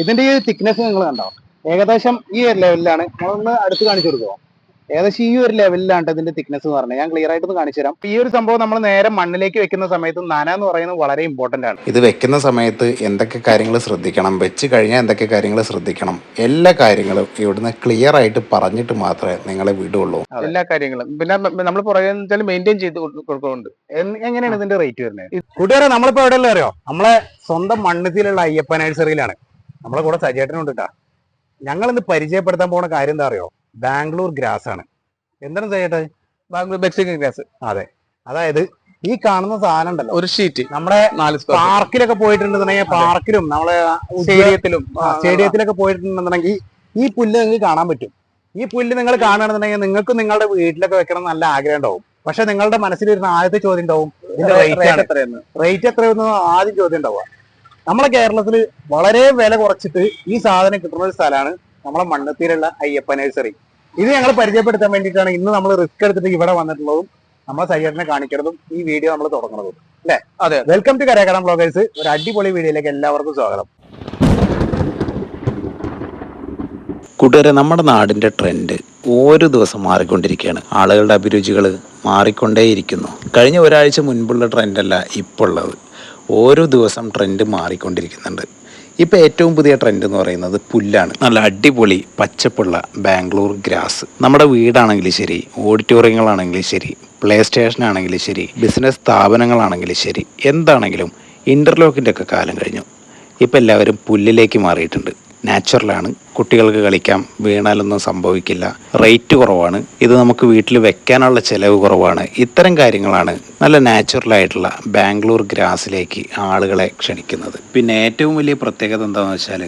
ഇതിന്റെ ഈ തിക്നെസ് നിങ്ങൾ കണ്ടോ? ഏകദേശം ഈ ഒരു ലെവലിലാണ് നമ്മളൊന്ന് അടുത്ത് കാണിച്ചു കൊടുക്കുമോ ഏകദേശം ഈ ഒരു ലെവലിലാണ് ഇതിന്റെ തിക്നെസ് എന്ന് പറഞ്ഞത്. ഞാൻ ക്ലിയർ ആയിട്ടൊന്ന് കാണിച്ചു തരാം. ഈ ഒരു സംഭവം നമ്മൾ നേരെ മണ്ണിലേക്ക് വെക്കുന്ന സമയത്ത് നന എന്ന് പറയുന്നത് വളരെ ഇമ്പോർട്ടന്റ് ആണ്. ഇത് വെക്കുന്ന സമയത്ത് എന്തൊക്കെ കാര്യങ്ങൾ ശ്രദ്ധിക്കണം? വെച്ച് കഴിഞ്ഞാൽ എന്തൊക്കെ കാര്യങ്ങൾ ശ്രദ്ധിക്കണം? എല്ലാ കാര്യങ്ങളും ഇവിടുന്ന് ക്ലിയർ ആയിട്ട് പറഞ്ഞിട്ട് മാത്രമേ നിങ്ങളെ വിടുള്ളൂ. എല്ലാ കാര്യങ്ങളും. പിന്നെ നമ്മൾ പറയുന്നത് മെയിന്റെയിൻ ചെയ്ത് കൊടുക്കുന്നുണ്ട്. എങ്ങനെയാണ് ഇതിന്റെ റേറ്റ് വരുന്നത്? കൂട്ടുകാരെ നമ്മളിപ്പോ എവിടെയല്ലേ അറിയോ? നമ്മളെ സ്വന്തം മണ്ണത്തിലുള്ള അയ്യപ്പ നഴ്സറിയിലാണ് നമ്മളെ കൂടെ സജേട്ടനുണ്ട് കേട്ടാ ഞങ്ങൾ ഇന്ന് പരിചയപ്പെടുത്താൻ പോണ കാര്യം എന്താ അറിയോ? ബാംഗ്ലൂർ ഗ്രാസ് ആണ്. എന്താണ് സജേട്ടൻ? Bangalore Mexican grass. അതെ. അതായത് ഈ കാണുന്ന സാധനം ഉണ്ടല്ലോ. ഒരു ഷീറ്റ്. നമ്മുടെ പാർക്കിലൊക്കെ പോയിട്ടുണ്ടെന്നുണ്ടെങ്കിൽ പാർക്കിലും നമ്മളെ സ്റ്റേഡിയത്തിലും സ്റ്റേഡിയത്തിലൊക്കെ പോയിട്ടുണ്ടെന്നുണ്ടെങ്കിൽ ഈ പുല്ല് നിങ്ങൾക്ക് കാണാൻ പറ്റും. ഈ പുല്ല് നിങ്ങൾ കാണുകയാണെന്നുണ്ടെങ്കിൽ നിങ്ങൾക്ക് നിങ്ങളുടെ വീട്ടിലൊക്കെ വെക്കണം നല്ല ആഗ്രഹം ഉണ്ടാവും. പക്ഷെ നിങ്ങളുടെ മനസ്സിൽ വരുന്ന ആദ്യത്തെ ചോദ്യം ഉണ്ടാവും ഇതിന്റെ റേറ്റ് റേറ്റ് എത്രയെന്ന് ആദ്യം ചോദ്യം ഉണ്ടാവുക. നമ്മളെ കേരളത്തിൽ വളരെ വില കുറച്ചിട്ട് ഈ സാധനം കിട്ടുന്ന ഒരു സ്ഥലമാണ് നമ്മളെ മണ്ണത്തിയിലുള്ള അയ്യപ്പ നഴ്സറി. ഇത് ഞങ്ങൾ പരിചയപ്പെടുത്താൻ വേണ്ടിയിട്ടാണ് ഇന്ന് നമ്മൾ റിസ്ക് എടുത്തിട്ട് ഇവിടെ വന്നിട്ടുള്ളതും നമ്മളെ സയ്യറിനെ കാണിക്കുന്നതും ഈ വീഡിയോ നമ്മൾ തുടങ്ങുന്നതും. അല്ലേ? അതെ. വെൽക്കം ടു കരകടം ബ്ലോഗേഴ്സ് ഒരു അടിപൊളി വീഡിയോയിലേക്ക് എല്ലാവർക്കും സ്വാഗതം. കൂട്ടുകാരെ നമ്മുടെ നാടിന്റെ ട്രെൻഡ് ഓരോ ദിവസം മാറിക്കൊണ്ടിരിക്കുകയാണ്. ആളുകളുടെ അഭിരുചികൾ മാറിക്കൊണ്ടേയിരിക്കുന്നു. കഴിഞ്ഞ ഒരാഴ്ച മുൻപുള്ള ട്രെൻഡല്ല ഇപ്പോൾ ഉള്ളത് ഓരോ ദിവസം ട്രെൻഡ് മാറിക്കൊണ്ടിരിക്കുന്നുണ്ട്. ഇപ്പോൾ ഏറ്റവും പുതിയ ട്രെൻഡ് എന്ന് പറയുന്നത് പുല്ലാണ്. നല്ല അടിപൊളി പച്ചപ്പുള്ള ബാംഗ്ലൂർ ഗ്രാസ്. നമ്മുടെ വീടാണെങ്കിലും ശരി ഓഡിറ്റോറിയങ്ങളാണെങ്കിലും ശരി പ്ലേ സ്റ്റേഷൻ ആണെങ്കിലും ശരി ബിസിനസ് സ്ഥാപനങ്ങളാണെങ്കിലും ശരി എന്താണെങ്കിലും ഇന്റർലോക്കിന്റെ ഒക്കെ കാലം കഴിഞ്ഞു. ഇപ്പം എല്ലാവരും പുല്ലിലേക്ക് മാറിയിട്ടുണ്ട്. നാച്ചുറലാണ് കുട്ടികൾക്ക് കളിക്കാം വീണാലൊന്നും സംഭവിക്കില്ല. റേറ്റ് കുറവാണ്. ഇത് നമുക്ക് വീട്ടിൽ വെക്കാനുള്ള ചിലവ് കുറവാണ്. ഇത്തരം കാര്യങ്ങളാണ് നല്ല നാച്ചുറൽ ആയിട്ടുള്ള ബാംഗ്ലൂർ ഗ്രാസിലേക്ക് ആളുകളെ ക്ഷണിക്കുന്നത്. പിന്നെ ഏറ്റവും വലിയ പ്രത്യേകത എന്താണെന്ന് വെച്ചാൽ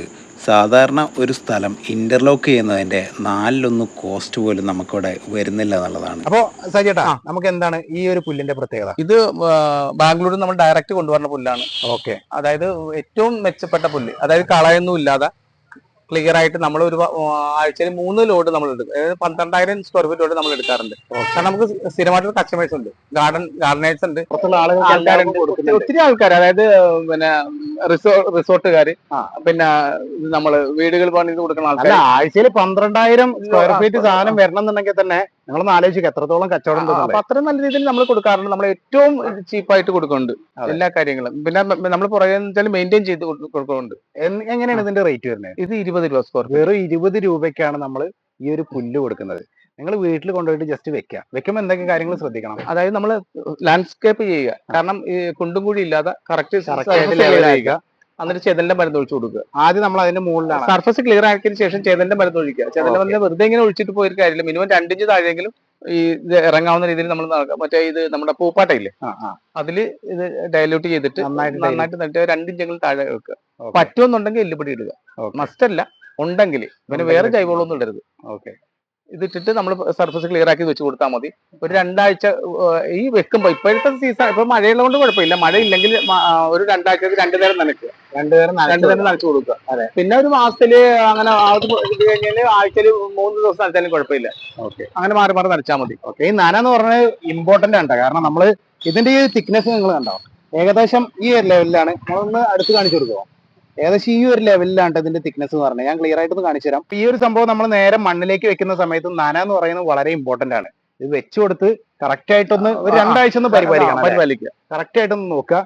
സാധാരണ ഒരു സ്ഥലം ഇന്റർലോക്ക് ചെയ്യുന്നതിന്റെ നാലിലൊന്ന് കോസ്റ്റ് പോലും നമുക്കിവിടെ വരുന്നില്ല എന്നുള്ളതാണ്. അപ്പോ സജിട്ടാ നമുക്ക് എന്താണ് ഈ ഒരു പുല്ലിന്റെ പ്രത്യേകത? ഇത് ബാംഗ്ലൂരിൽ നമ്മൾ ഡയറക്റ്റ് കൊണ്ടുവരുന്ന പുല്ലാണ്. ഓക്കെ. അതായത് ഏറ്റവും മെച്ചപ്പെട്ട പുല്ല്. അതായത് കളയൊന്നും ഇല്ലാതെ ക്ലിയർ ആയിട്ട് നമ്മൾ ഒരു ആഴ്ചയിൽ മൂന്ന് ലോഡ് നമ്മൾ എടുക്കും. അതായത് പന്ത്രണ്ടായിരം സ്ക്വയർ ഫീറ്റ് ലോഡ് നമ്മൾ എടുക്കാറുണ്ട്. കാരണം നമുക്ക് സ്ഥിരമായിട്ടുള്ള കസ്റ്റമേഴ്സ് ഉണ്ട്. ഗാർഡൻ ഗാർഡനേഴ്സ് ഉണ്ട്. ഒത്തിരി ആൾക്കാർ അതായത് പിന്നെ റിസോർട്ടുകാർ പിന്നെ നമ്മൾ വീടുകൾ പണിത് കൊടുക്കുന്ന ആൾക്കാർ ആഴ്ചയിൽ പന്ത്രണ്ടായിരം സ്ക്വയർ ഫീറ്റ് സാധനം വരണം എന്നുണ്ടെങ്കിൽ തന്നെ നിങ്ങളൊന്ന് ആലോചിക്കുക എത്രത്തോളം കച്ചവടം അപ്പൊ. അത്രയും നല്ല രീതിയിൽ നമ്മൾ കൊടുക്കാറുണ്ട്. നമ്മൾ ഏറ്റവും ചീപ്പായിട്ട് കൊടുക്കുന്നുണ്ട്. എല്ലാ കാര്യങ്ങളും. പിന്നെ നമ്മൾ പുറകെ വെച്ചാൽ മെയിന്റെയിൻ ചെയ്ത് കൊടുക്കുന്നുണ്ട്. എങ്ങനെയാണ് ഇതിന്റെ റേറ്റ് വരുന്നത്? ഇത് ഇരുപത് രൂപ സ്ക്വയർ വെറും ഇരുപത് രൂപയ്ക്കാണ് നമ്മൾ ഈ ഒരു പുല്ല് കൊടുക്കുന്നത്. നിങ്ങൾ വീട്ടിൽ കൊണ്ടുപോയിട്ട് ജസ്റ്റ് വെക്കുക വെക്കുമ്പോൾ എന്തൊക്കെ കാര്യങ്ങൾ ശ്രദ്ധിക്കണം? അതായത് നമ്മൾ ലാൻഡ്സ്കേപ്പ് ചെയ്യുക. കാരണം ഈ കുണ്ടും കൂടി ഇല്ലാതെ കറക്റ്റ് ആക്കുക. എന്നിട്ട് ചെതലിന്റെ മരുന്ന് ഒഴിച്ചു കൊടുക്കുക. ആദ്യം നമ്മൾ അതിന്റെ മുകളിലാണ്. സർഫസ് ക്ലിയർ ആക്കിയതിനു ശേഷം ചെതലിന്റെ മരുന്ന് ഒഴിക്കുക. ചെതലിന്റെ മരുന്ന് വെറുതെ ഇങ്ങനെ ഒഴിച്ചിട്ട് പോയൊരു കാര്യമില്ല. മിനിമം രണ്ടിഞ്ച് താഴെയെങ്കിലും ഈ ഇറങ്ങാവുന്ന രീതിയിൽ നമ്മൾ നടക്കുക. മറ്റേ ഇത് നമ്മുടെ പൂപ്പാട്ടയില്ലേ. അതിൽ ഇത് ഡയലൂട്ട് ചെയ്തിട്ട് നന്നായിട്ട് നന്നായിട്ട് നട്ട് രണ്ടിഞ്ചെങ്കിലും താഴെ വെക്കുക. പറ്റുമെന്നുണ്ടെങ്കിൽ എല്ലുപൊടി ഇടുക. മസ്റ്റല്ല മസ്റ്റ് അല്ല. ഉണ്ടെങ്കിൽ. പിന്നെ വേറെ ജൈവവളം ജൈവവളമൊന്നും ഇടരുത്. ഓക്കെ ഇതിട്ടിട്ട് നമ്മൾ സർഫസ് ക്ലിയർ ആക്കി വെച്ച് കൊടുത്താൽ മതി. ഒരു രണ്ടാഴ്ച ഈ വെക്കുമ്പോ ഇപ്പോഴത്തെ സീസൺ ഇപ്പൊ മഴയുള്ളത് കൊണ്ട് കുഴപ്പമില്ല മഴ ഇല്ലെങ്കിൽ ഒരു രണ്ടാഴ്ചക്ക് രണ്ടു നേരം നനയ്ക്കുക. രണ്ടു നേരം നനച്ചു കൊടുക്കുക. പിന്നെ ഒരു മാസത്തിൽ അങ്ങനെ ഇത് ആഴ്ചയിൽ മൂന്ന് ദിവസം നനച്ചാലും കുഴപ്പമില്ല. ഓക്കെ. അങ്ങനെ മാറി മാറി നനച്ചാൽ മതി. ഓക്കെ. ഈ നന എന്ന് പറഞ്ഞാൽ ഇമ്പോർട്ടന്റ് ആണ്. കാരണം നമ്മൾ ഇതിന്റെ ഈ തിക്നെസ് നിങ്ങൾ കണ്ടോ? ഏകദേശം ഈ ലെവലിലാണ് നമ്മളൊന്ന് അടുത്ത് കാണിച്ചു കൊടുക്കുമോ ഏകദേശം ഈ ഒരു ലെവലിലാണ് ഇതിന്റെ തിക്നെസ് എന്ന് പറഞ്ഞത്. ഞാൻ ക്ലിയർ ആയിട്ട് ഒന്ന് കാണിച്ചു തരാം ഈ ഒരു സംഭവം നമ്മൾ നേരെ മണ്ണിലേക്ക് വെക്കുന്ന സമയത്ത് നന എന്ന് പറയുന്നത് വളരെ ഇമ്പോർട്ടന്റ് ആണ്. ഇത് വെച്ചു കൊടുത്ത് കറക്റ്റ് ആയിട്ടൊന്ന് ഒരു രണ്ടാഴ്ച ഒന്ന് പരിപാലിക്കണം അല്ലേ? പരിപാലിക്കുക. കറക്റ്റ് ആയിട്ടൊന്ന് നോക്കുക.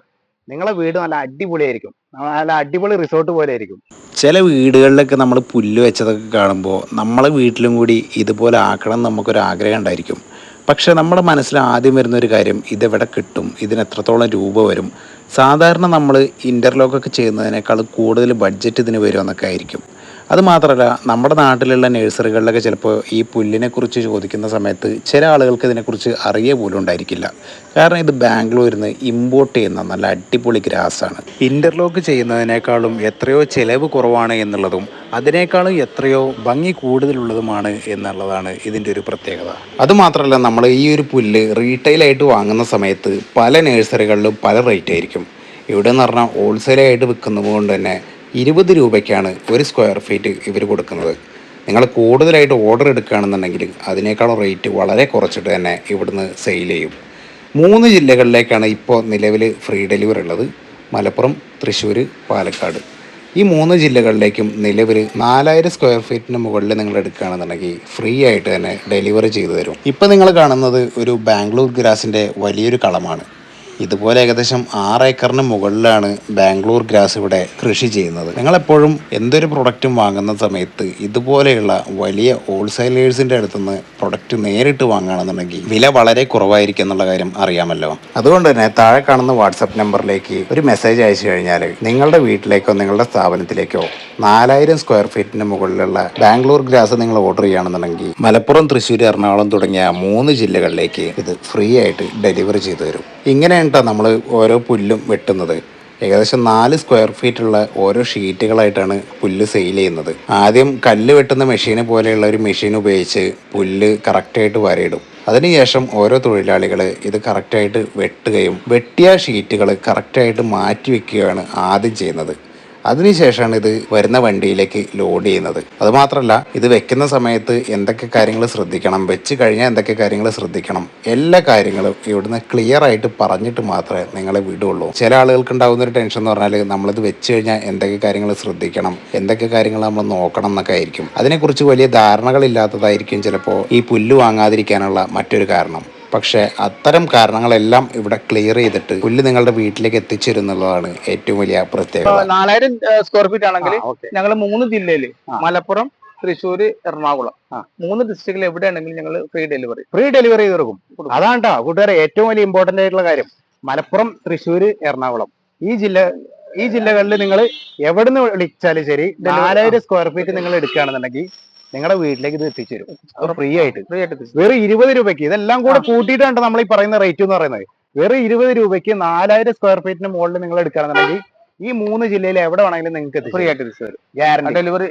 നിങ്ങളെ വീട് നല്ല അടിപൊളിയായിരിക്കും. നല്ല അടിപൊളി റിസോർട്ട് പോലെ ആയിരിക്കും. ചില വീടുകളിലൊക്കെ നമ്മൾ പുല്ല് വെച്ചതൊക്കെ കാണുമ്പോൾ നമ്മളെ വീട്ടിലും കൂടി ഇതുപോലെ ആക്കണം നമുക്കൊരു ആഗ്രഹം ഉണ്ടായിരിക്കും. പക്ഷെ നമ്മുടെ മനസ്സിൽ ആദ്യം വരുന്ന ഒരു കാര്യം ഇതെവിടെ കിട്ടും? ഇതിന് എത്രത്തോളം രൂപ വരും? സാധാരണ നമ്മൾ ഇന്റർലോക്കൊക്കെ ചെയ്യുന്നതിനേക്കാൾ കൂടുതൽ ബഡ്ജറ്റ് ഇതിന് വരുമെന്നൊക്കെ ആയിരിക്കും. അതുമാത്രമല്ല നമ്മുടെ നാട്ടിലുള്ള നഴ്സറികളിലൊക്കെ ചിലപ്പോൾ ഈ പുല്ലിനെക്കുറിച്ച് ചോദിക്കുന്ന സമയത്ത് ചില ആളുകൾക്ക് ഇതിനെക്കുറിച്ച് അറിയ പോലും ഉണ്ടായിരിക്കില്ല. കാരണം ഇത് ബാംഗ്ലൂരിൽ നിന്ന് ഇമ്പോർട്ട് ചെയ്യുന്ന നല്ല അടിപൊളി ഗ്രാസാണ്. ഇന്റർലോക്ക് ചെയ്യുന്നതിനേക്കാളും എത്രയോ ചിലവ് കുറവാണ് എന്നുള്ളതും അതിനേക്കാളും എത്രയോ ഭംഗി കൂടുതലുള്ളതുമാണ് എന്നുള്ളതാണ് ഇതിന്റെ ഒരു പ്രത്യേകത. അതുമാത്രമല്ല നമ്മൾ ഈ ഒരു പുല്ല് റീറ്റെയിലായിട്ട് വാങ്ങുന്ന സമയത്ത് പല നഴ്സറികളിലും പല റേറ്റ് ആയിരിക്കും. ഇവിടെ എന്ന് പറഞ്ഞാൽ ഹോൾസെയിലായിട്ട് വിൽക്കുന്നത് കൊണ്ട് തന്നെ ഇരുപത് രൂപയ്ക്കാണ് ഒരു സ്ക്വയർ ഫീറ്റ് ഇവർ കൊടുക്കുന്നത്. നിങ്ങൾ കൂടുതലായിട്ട് ഓർഡർ എടുക്കുകയാണെന്നുണ്ടെങ്കിൽ അതിനേക്കാളും റേറ്റ് വളരെ കുറച്ചിട്ട് തന്നെ ഇവിടുന്ന് സെയിൽ ചെയ്യും. മൂന്ന് ജില്ലകളിലേക്കാണ് ഇപ്പോൾ നിലവിൽ ഫ്രീ ഡെലിവറി ഉള്ളത്. മലപ്പുറം തൃശ്ശൂർ പാലക്കാട്. ഈ മൂന്ന് ജില്ലകളിലേക്കും നിലവിൽ നാലായിരം സ്ക്വയർ ഫീറ്റിന് മുകളിൽ നിങ്ങൾ എടുക്കുകയാണെന്നുണ്ടെങ്കിൽ ഫ്രീ ആയിട്ട് തന്നെ ഡെലിവറി ചെയ്തു തരും. ഇപ്പം നിങ്ങൾ കാണുന്നത് ഒരു ബാംഗ്ലൂർ ഗ്രാസിന്റെ വലിയൊരു കളമാണ് ഇതുപോലെ ഏകദേശം ആറ് ഏക്കറിന് മുകളിലാണ് ബാംഗ്ലൂർ ഗ്രാസ് ഇവിടെ കൃഷി ചെയ്യുന്നത്. നിങ്ങളെപ്പോഴും എന്തൊരു പ്രൊഡക്റ്റും വാങ്ങുന്ന സമയത്ത് ഇതുപോലെയുള്ള വലിയ ഹോൾസെയിലേഴ്സിന്റെ അടുത്തുനിന്ന് പ്രൊഡക്റ്റ് നേരിട്ട് വാങ്ങുകയാണെന്നുണ്ടെങ്കിൽ വില വളരെ കുറവായിരിക്കും എന്നുള്ള കാര്യം അറിയാമല്ലോ. അതുകൊണ്ട് തന്നെ താഴെ കാണുന്ന വാട്സപ്പ് നമ്പറിലേക്ക് ഒരു മെസ്സേജ് അയച്ചു കഴിഞ്ഞാൽ നിങ്ങളുടെ വീട്ടിലേക്കോ നിങ്ങളുടെ സ്ഥാപനത്തിലേക്കോ നാലായിരം സ്ക്വയർ ഫീറ്റിന് മുകളിലുള്ള ബാംഗ്ലൂർ ഗ്രാസ് നിങ്ങൾ ഓർഡർ ചെയ്യുകയാണെന്നുണ്ടെങ്കിൽ മലപ്പുറം തൃശ്ശൂർ എറണാകുളം തുടങ്ങിയ മൂന്ന് ജില്ലകളിലേക്ക് ഇത് ഫ്രീ ആയിട്ട് ഡെലിവറി ചെയ്തു തരും. ഇങ്ങനെയാണ് നമ്മൾ ഓരോ പുല്ലും വെട്ടുന്നത്. ഏകദേശം നാല് സ്ക്വയർ ഫീറ്റുള്ള ഓരോ ഷീറ്റുകളായിട്ടാണ് പുല്ല് സെയിൽ ചെയ്യുന്നത്. ആദ്യം കല്ല് വെട്ടുന്ന മെഷീനെ പോലെയുള്ള ഒരു മെഷീൻ ഉപയോഗിച്ച് പുല്ല് കറക്റ്റായിട്ട് വരയിടും. അതിനുശേഷം ഓരോ തൊഴിലാളികൾ ഇത് കറക്റ്റായിട്ട് വെട്ടുകയും വെട്ടിയ ഷീറ്റുകൾ കറക്റ്റായിട്ട് മാറ്റി വെക്കുകയാണ് ആദ്യം ചെയ്യുന്നത്. അതിനുശേഷമാണ് ഇത് വരുന്ന വണ്ടിയിലേക്ക് ലോഡ് ചെയ്യുന്നത്. അതുമാത്രമല്ല ഇത് വെക്കുന്ന സമയത്ത് എന്തൊക്കെ കാര്യങ്ങൾ ശ്രദ്ധിക്കണം വെച്ച് കഴിഞ്ഞാൽ എന്തൊക്കെ കാര്യങ്ങൾ ശ്രദ്ധിക്കണം എല്ലാ കാര്യങ്ങളും ഇവിടുന്ന് ക്ലിയർ ആയിട്ട് പറഞ്ഞിട്ട് മാത്രമേ നിങ്ങളെ വിടുള്ളൂ. ചില ആളുകൾക്ക് ഉണ്ടാകുന്ന ഒരു ടെൻഷൻ എന്ന് പറഞ്ഞാൽ നമ്മളിത് വെച്ച് കഴിഞ്ഞാൽ എന്തൊക്കെ കാര്യങ്ങൾ ശ്രദ്ധിക്കണം എന്തൊക്കെ കാര്യങ്ങൾ നമ്മൾ നോക്കണം എന്നൊക്കെ ആയിരിക്കും. അതിനെക്കുറിച്ച് വലിയ ധാരണകളില്ലാത്തതായിരിക്കും ചിലപ്പോൾ ഈ പുല്ല് വാങ്ങാതിരിക്കാനുള്ള മറ്റൊരു കാരണം. പക്ഷേ അത്തരം കാരണങ്ങളെല്ലാം ഇവിടെ ക്ലിയർ ചെയ്തിട്ട് പുല്ല് നിങ്ങളുടെ വീട്ടിലേക്ക് എത്തിച്ചേരുന്നുള്ളതാണ് ഏറ്റവും വലിയ പ്രത്യേകത. നാലായിരം സ്ക്വയർ ഫീറ്റ് ആണെങ്കിൽ ഞങ്ങൾ മൂന്ന് ജില്ലയിൽ മലപ്പുറം തൃശ്ശൂർ എറണാകുളം. മൂന്ന് ഡിസ്ട്രിക്റ്റിൽ എവിടെയാണെങ്കിലും ഞങ്ങൾ ഫ്രീ ഡെലിവറി ഫ്രീ ഡെലിവറി ചെയ്ത് കൊടുക്കും. അതാണ് കേട്ടോ കൂട്ടുകാരെ ഏറ്റവും വലിയ ഇമ്പോർട്ടന്റ് ആയിട്ടുള്ള കാര്യം. മലപ്പുറം തൃശ്ശൂര് എറണാകുളം. ഈ ജില്ല ഈ ജില്ലകളിൽ നിങ്ങൾ എവിടുന്ന് വിളിച്ചാലും ശരി നാലായിരം സ്ക്വയർ ഫീറ്റ് നിങ്ങൾ എടുക്കുകയാണെന്നുണ്ടെങ്കിൽ നിങ്ങളുടെ വീട്ടിലേക്ക് ഇത് എത്തിച്ചേരും. അത് ഫ്രീ ആയിട്ട് ഫ്രീ ആയിട്ട് എത്തിച്ചു. വെറും ഇരുപത് രൂപയ്ക്ക്. ഇതെല്ലാം കൂടെ കൂട്ടിയിട്ടാണ് നമ്മൾ ഈ പറയുന്ന റേറ്റ് എന്ന് പറയുന്നത്. വെറും ഇരുപത് രൂപയ്ക്ക് നാലായിരം സ്ക്വയർ ഫീറ്റിന് മുകളിൽ നിങ്ങൾ എടുക്കുകയാണെന്നുണ്ടെങ്കിൽ ഈ മൂന്ന് ജില്ലയിൽ എവിടെ വേണമെങ്കിലും നിങ്ങൾക്ക് ഫ്രീ ആയിട്ട് എത്തിച്ചു തരും. ഗ്യാരണ്ടി ഡെലിവറി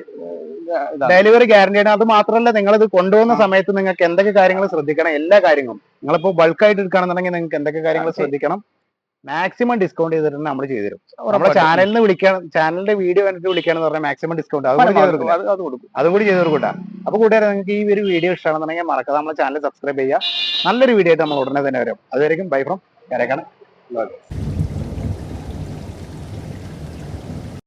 ഡെലിവറി ഗ്യാരണ്ടി ആണ്. അത് മാത്രമല്ല നിങ്ങൾ ഇത് കൊണ്ടുപോകുന്ന സമയത്ത് നിങ്ങൾക്ക് എന്തൊക്കെ കാര്യങ്ങൾ ശ്രദ്ധിക്കണം? എല്ലാ കാര്യങ്ങളും. നിങ്ങളിപ്പോ ബൾക്കായിട്ട് എടുക്കുകയാണെന്നുണ്ടെങ്കിൽ നിങ്ങൾക്ക് എന്തൊക്കെ കാര്യങ്ങൾ ശ്രദ്ധിക്കണം? മാക്സിമം ഡിസ്കൗണ്ട് ചെയ്തിട്ടുണ്ട് നമ്മൾ ചെയ്തു തരും നമ്മുടെ ചാനലിന് വിളിക്കാൻ ചാനലിന്റെ വീഡിയോ കണ്ടിട്ട് വിളിക്കാന്ന് പറഞ്ഞാൽ മാക്സിമം ഡിസ്കൗണ്ട് അതും കൊടുക്കും. അതും കൂടി ചെയ്തു കൊടുക്കൂട്ടാ അപ്പൊ കൂട്ടുകാരെ നിങ്ങൾക്ക് ഈ ഒരു വീഡിയോ ഇഷ്ടമാണെന്നുണ്ടെങ്കിൽ മറക്കാതെ നമ്മുടെ ചാനൽ സബ്സ്ക്രൈബ് ചെയ്യുക. നല്ലൊരു വീഡിയോ ആയിട്ട് നമ്മൾ ഉടനെ തന്നെ വരും. അതുവരെയും ബൈ ഫ്രം കരക്കാണ്